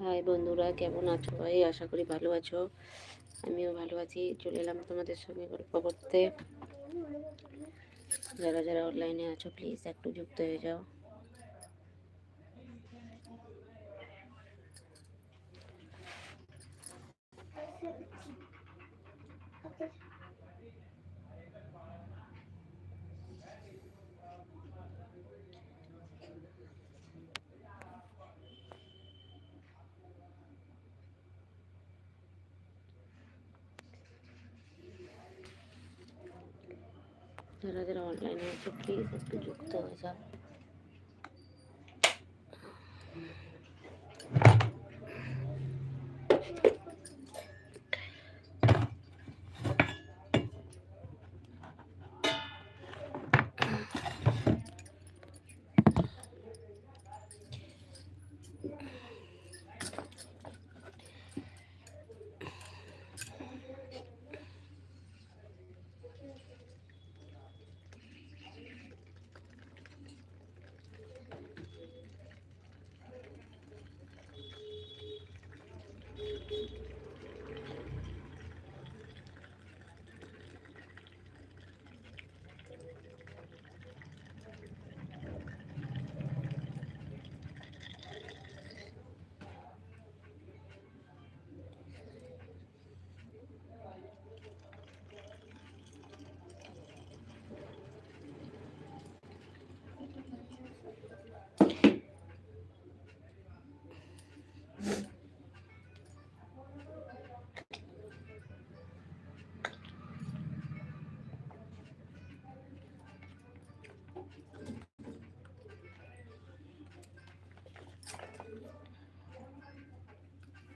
High বন্ধুরা, কেমন আছো? ভাই আশা করি ভালো আছো। আমিও ভালো আছি। চলে এলাম তোমাদের সঙ্গে গল্প করতে। যারা যারা অনলাইনে আছো প্লিজ একটু যুক্ত হয়ে যাও। যারা যারা অনলাইনে আছো প্লিজ একটু যুক্ত হয়ে যাও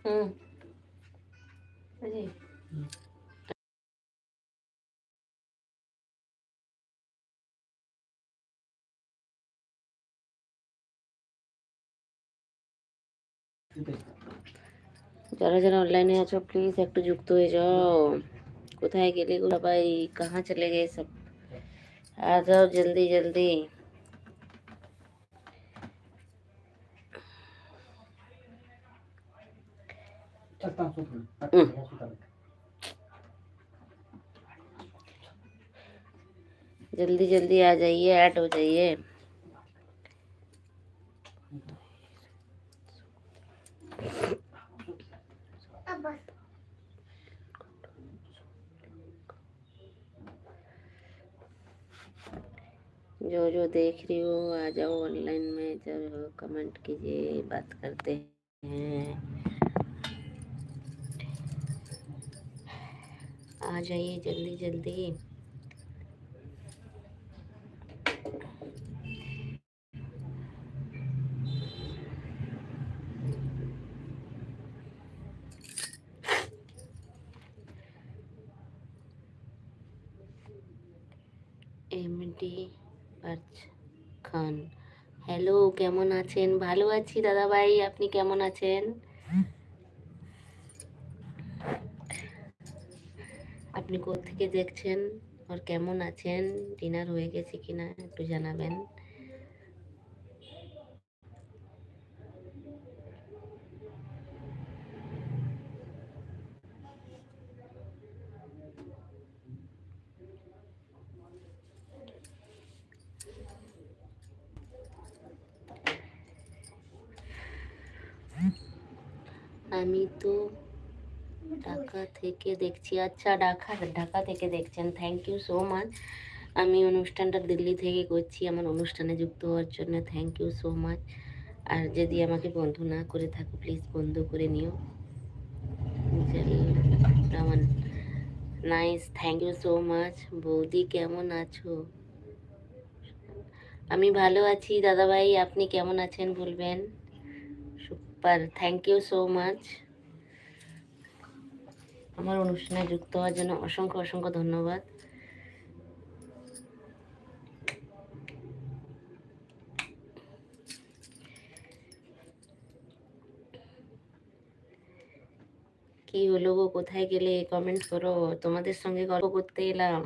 जरा जरा ऑनलाइन है अच्छा प्लीज़ एक तो जुकत हो जाओ कुछ है के लिए गुलाबाई कहाँ चले गए सब आ जाओ जल्दी जल्दी जल्दी जल्दी आ जाइए ऐड हो जाइए। जो जो देख रही हो, आ जाओ ऑनलाइन में जब कमेंट कीजिए, बात करते हैं। आ जाइए जल्दी जल्दी এমডি খান হ্যালো কেমন আছেন ভালো আছি দাদা ভাই আপনি কেমন আছেন আপনি থেকে দেখছেন? আর কেমন আছেন? ডিনার হয়ে গেছে কিনা? একটু জানাবেন। আমি তো ঢাকা থেকে দেখছি আচ্ছা ঢাকা ঢাকা থেকে দেখছেন থ্যাংক ইউ সো মাচ আমি অনুষ্ঠানটা দিল্লি থেকে করছি, আমার অনুষ্ঠানে যুক্ত হওয়ার জন্য থ্যাংক ইউ সো মাচ আর যদি আমাকে বন্ধু না করে থাকো প্লিজ বন্ধু করে নিও। Nice thank you so much বৌদি, কেমন আছো? আমি ভালো আছি, দাদাভাই, আপনি কেমন আছেন বলবেন? Super thank you so much আমার অনুষ্ঠানে যুক্ত হওয়ার জন্য অসংখ্য অসংখ্য ধন্যবাদ। কি হলো গো? কোথায় গেলে? কমেন্ট করো। তোমাদের সঙ্গে গল্প করতে এলাম।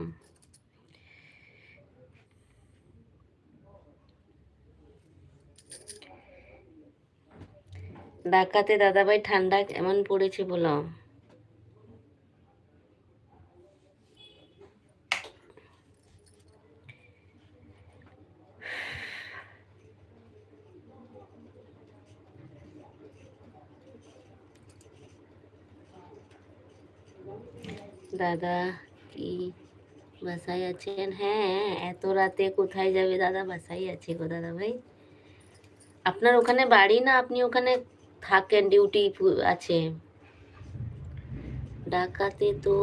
ঢাকাতে দাদাভাই ঠান্ডা কেমন পড়েছে বলো? দাদা? কি বাসায় আছেন? হ্যাঁ এত রাতে কোথায় যাবে দাদা? বাসায় আছে গো দাদা ভাই। আপনার ওখানে বাড়ি না আপনি ওখানে থাকেন? ডিউটি আছে। ঢাকাতে তো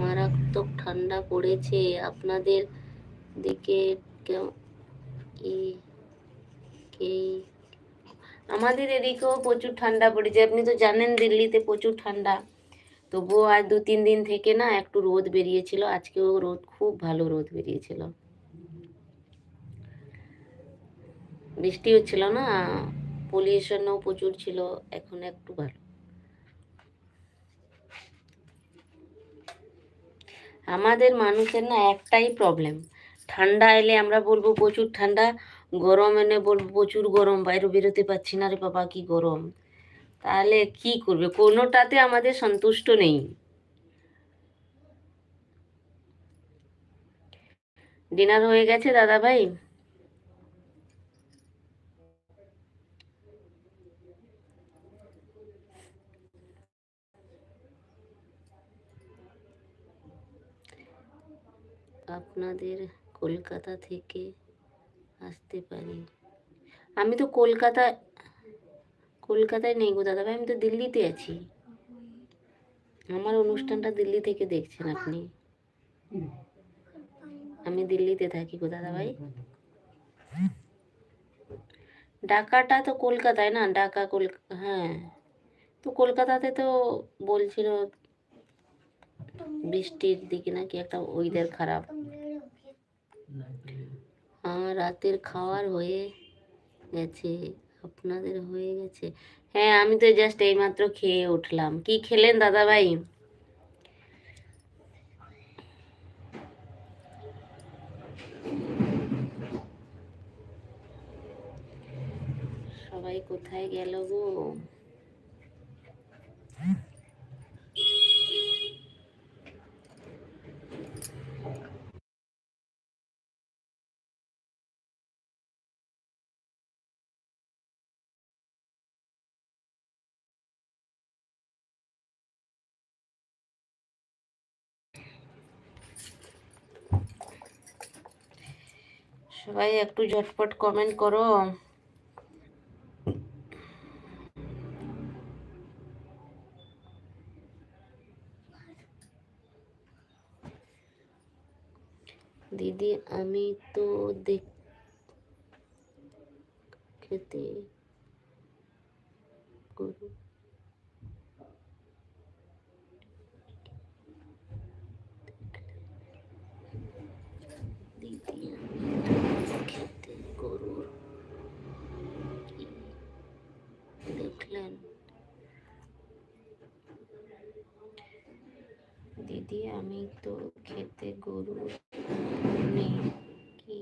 মারাত্মক ঠান্ডা পড়েছে। আপনাদের দিকে আমাদের এদিকেও প্রচুর ঠান্ডা পড়েছে। আপনি তো জানেন দিল্লিতে প্রচুর ঠান্ডা। তবুও আজ দু তিন দিন থেকে না একটু রোদ বেরিয়েছিল। আজকেও রোদ, খুব ভালো রোদ বেরিয়েছিল। বৃষ্টি হচ্ছিল না, পলিউশনও প্রচুর ছিল, এখন একটু ভালো। আমাদের মানুষের না একটাই প্রবলেম ঠান্ডা এলে আমরা বলব প্রচুর ঠান্ডা, গরম এনে বলব প্রচুর গরম, বাইরে বেরোতে পারছি না রে বাবা, কি গরম। তাহলে কি করবে? কোনোটাতে আমাদের সন্তুষ্ট নেই। ডিনার হয়ে গেছে দাদা ভাই আপনাদের কলকাতা থেকে আসতে পারি। আমি তো কলকাতা কলকাতায় নেই গো দাদা ভাই আমি তো দিল্লিতে আছি। আমার অনুষ্ঠানটা দিল্লি থেকে দেখছেন আপনি। আমি দিল্লিতে থাকি গো দাদা ভাই ঢাকাটা তো কলকাতায় না ঢাকা কলকাতা হ্যাঁ। তো কলকাতাতে তো বলছিল বৃষ্টির দিকে নাকি একটা ওয়েদার খারাপ। আমার রাতের খাওয়ার হয়ে গেছে। আপনাদের হয়ে গেছে। হ্যাঁ আমি তো জাস্ট এইমাত্র খেয়ে উঠলাম। কি খেলেন দাদা ভাই সবাই কোথায় গেল গো? সবাই একটু ঝটপট কমেন্ট করো। দিদি আমি তো দেখ খেতে গরু দিদি আমি তো খেতে গরুর কি দেখলেন আমি তো খেতে গরু নেই কি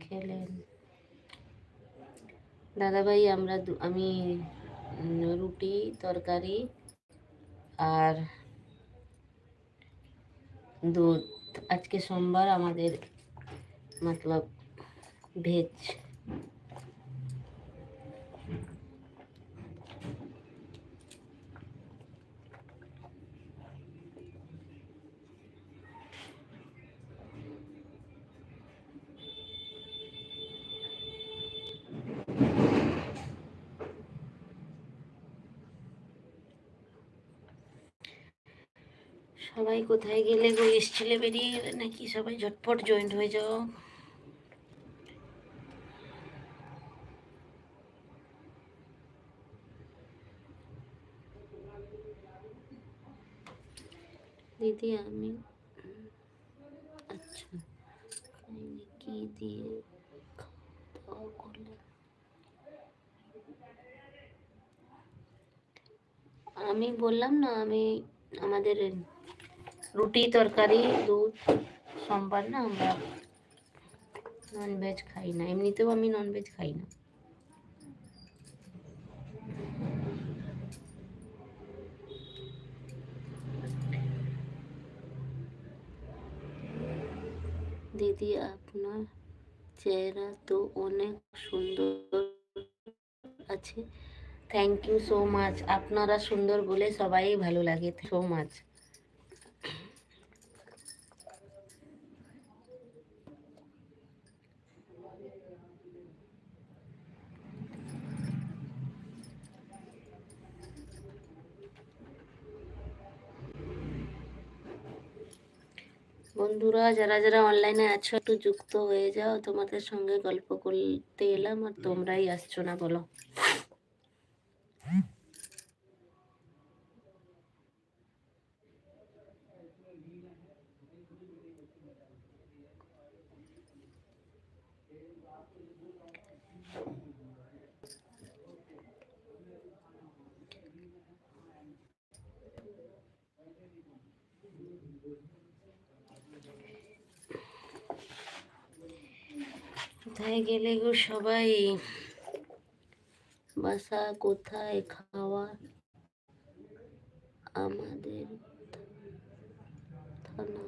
খেলেন। দাদাভাই, আমরা আমি রুটি, তরকারি আর দুধ। আজকে সোমবার আমাদের, মতলব, ভেজ। সবাই কোথায় গেলে গো? এসছিলে বেরিয়ে গেলে নাকি সবাই ঝটপট জয়েন্ট হয়ে যাও? দিদি, আমি আচ্ছা। কি দিয়ে আমি বললাম না, আমি আমাদের রুটি, তরকারি, দুধ, সোমবার না আমরা ননভেজ খাই না। এমনিতেও আমি ননভেজ খাই না। দিদি, আপনার চেহারা তো অনেক সুন্দর আছে। থ্যাংক ইউ সো মাচ আপনারা সুন্দর বলে সবাই ভালো লাগে। সো মাচ যারা যারা অনলাইনে আছো, একটু যুক্ত হয়ে যাও। তোমাদের সঙ্গে গল্প করতে এলাম আর তোমরাই আসছো না, বলো। কোথায় গেলে গো সবাই? বাসা কোথায় খাওয়া? আমাদের থানা।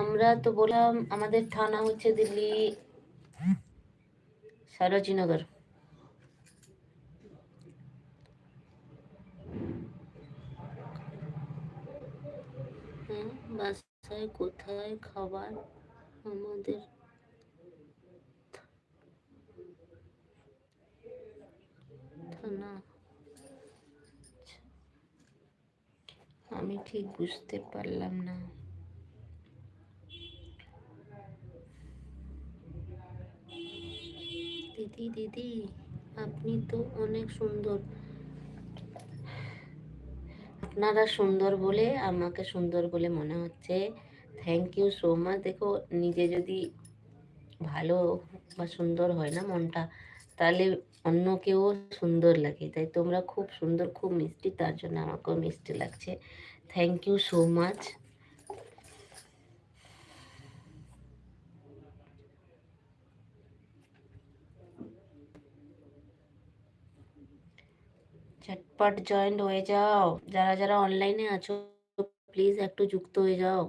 আমরা তো বললাম আমাদের থানা হচ্ছে দিল্লি, সরোজিনগর। হ্যাঁ বাসায় কোথায় খাবার? আমাদের থানা আমি ঠিক বুঝতে পারলাম না। দিদি দিদি, আপনি তো অনেক সুন্দর। আপনারা সুন্দর বলে, আমাকে সুন্দর বলে মনে হচ্ছে। থ্যাংক ইউ সো মাচ দেখো, নিজে যদি ভালো বা সুন্দর হয় না মনটা, তাহলে অন্য কেউ সুন্দর লাগে। তাই তোমরা খুব সুন্দর, খুব মিষ্টি, তার জন্য আমাকেও মিষ্টি লাগছে। থ্যাংক ইউ সো মাচ ঝটপট জয়েন্ট হয়ে যাও। যারা যারা অনলাইনে আছো প্লিজ একটু যুক্ত হয়ে যাও।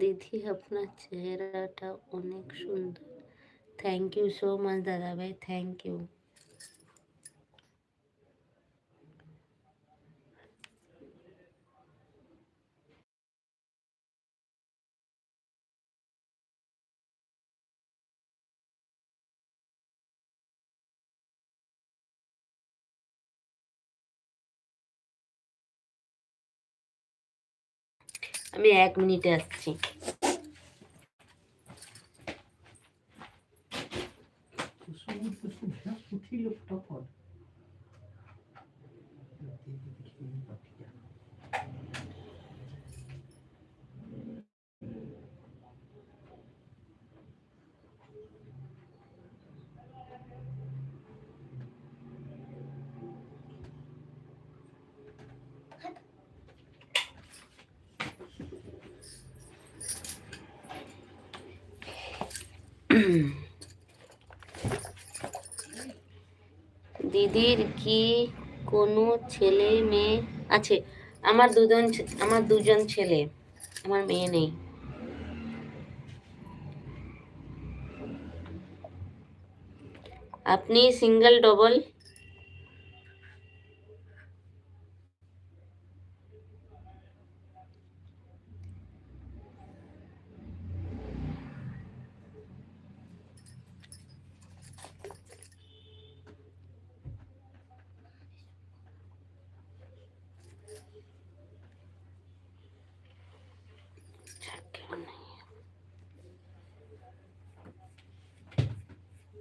দিদি আপনার চেহারাটা অনেক সুন্দর। থ্যাংক ইউ সো মাচ দাদা ভাই থ্যাংক ইউ আমি এক মিনিটে আসছি। ফটাফট দিদির কি কোনো ছেলে মেয়ে আছে? আমার দুজন আমার দুজন ছেলে। আমার মেয়ে নেই। আপনি সিঙ্গেল ডবল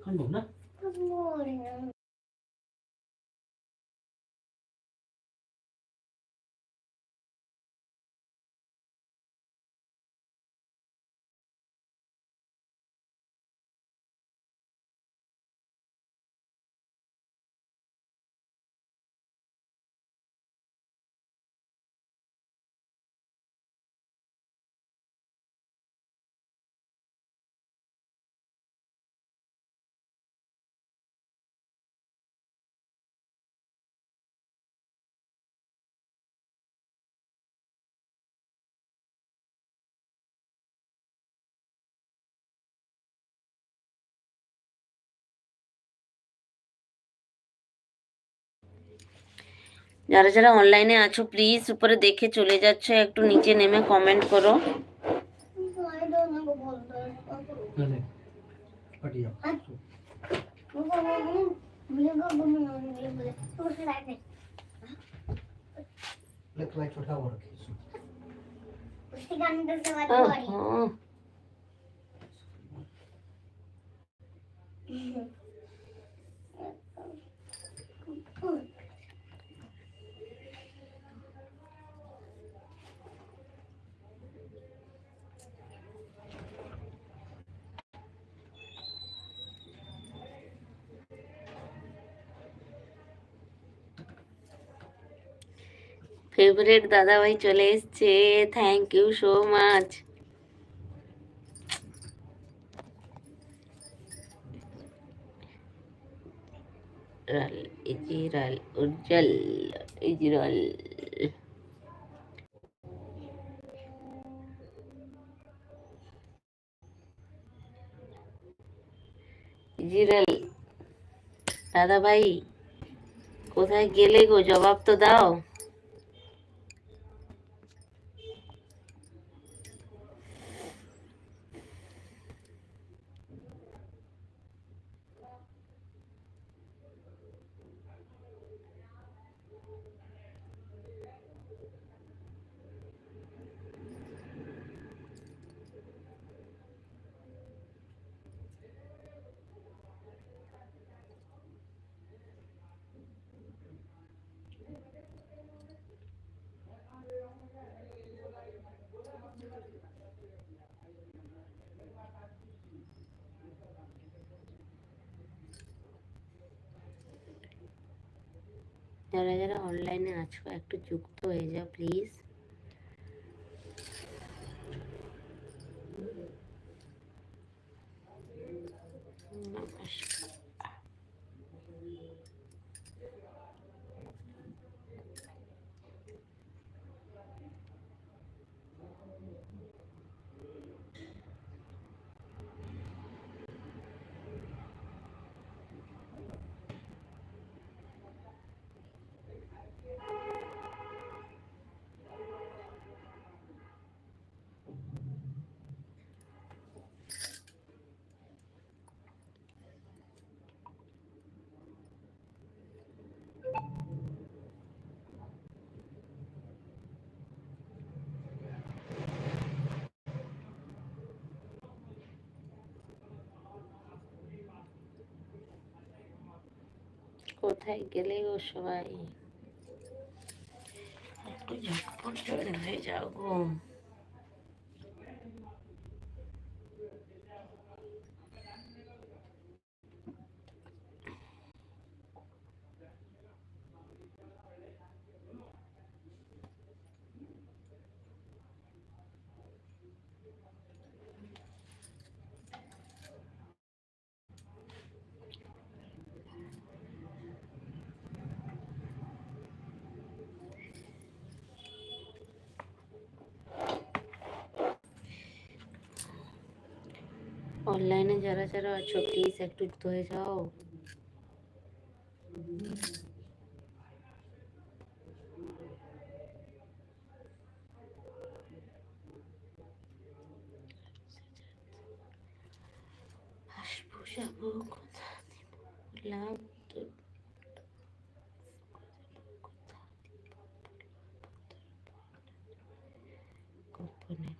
খান না যারা যারা অনলাইনে আছো প্লিজ উপরে দেখে চলে যাচ্ছ, একটু নিচে নেমে কমেন্ট করো। चले ফেভারিট দাদা ভাই চলে এসছে। থ্যাংক ইউ সো মাচ রাল ইজিরাল উজ্জ্বল ইজরাল ইজিরাল দাদা ভাই কোথায় গেলে গো? জবাব তো দাও। যারা যারা অনলাইনে আছো একটু যুক্ত হয়ে যাও প্লিজ কোথায় গেলে গো সবাই? একটু ঝটপট হয়ে যাও অনলাইনে যারা যারা আছো প্লিজ একটু যুক্ত হয়ে যাও আসব যাব কোথা দিব বললাম তো গোপনে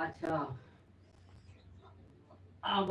अच्छा